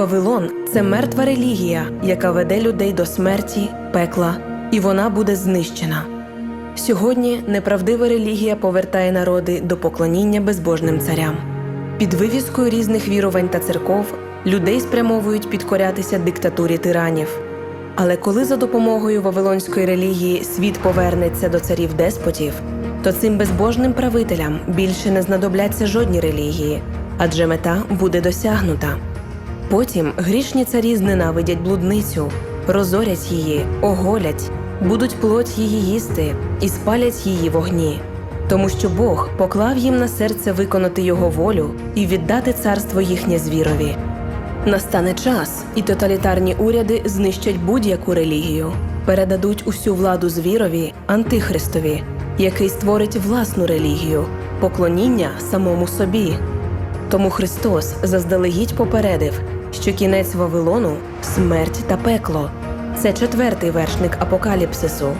Вавилон це мертва релігія, яка веде людей до смерті, пекла, і вона буде знищена. Сьогодні неправдива релігія повертає народи до поклоніння безбожним царям. Під вивіскою різних вірувань та церков людей спрямовують підкорятися диктатурі тиранів. Але коли за допомогою вавилонської релігії світ повернеться до царів деспотів, то цим безбожним правителям більше не знадобляться жодні релігії, адже мета буде досягнута. Потім грішні царі зненавидять блудницю, розорять її, оголять, будуть плоть її їсти і спалять її вогні, тому що Бог поклав їм на серце виконати його волю і віддати царство їхнє звірові. Настане час, і тоталітарні уряди знищать будь-яку релігію, передадуть усю владу звірові антихристові, який створить власну релігію, поклоніння самому собі. Тому Христос заздалегідь попередив, що кінець Вавилону смерть та пекло. Це четвертий вершник апокаліпсису.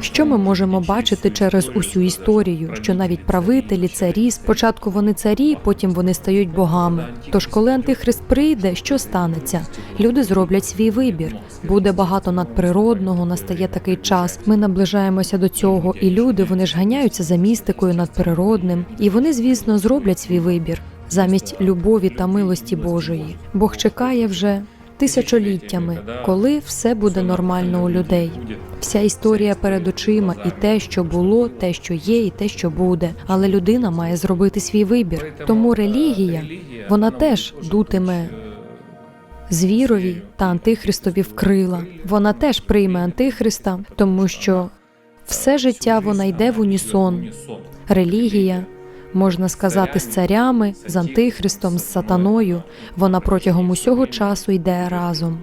Що ми можемо бачити через усю історію? Що навіть правителі, царі, спочатку вони царі, потім вони стають богами. Тож, коли антихрист прийде, що станеться? Люди зроблять свій вибір. Буде багато надприродного, настає такий час. Ми наближаємося до цього, і люди вони ж ганяються за містикою надприродним, і вони, звісно, зроблять свій вибір замість любові та милості Божої. Бог чекає вже тисячоліттями, коли все буде нормально у людей. Вся історія перед очима, і те, що було, те, що є, і те, що буде. Але людина має зробити свій вибір. Тому релігія вона теж дутиме звірові та антихристові в крила. Вона теж прийме антихриста, тому що все життя вона йде в унісон. Релігія. Можна сказати, з царями, з антихристом, з сатаною. Вона протягом усього часу йде разом.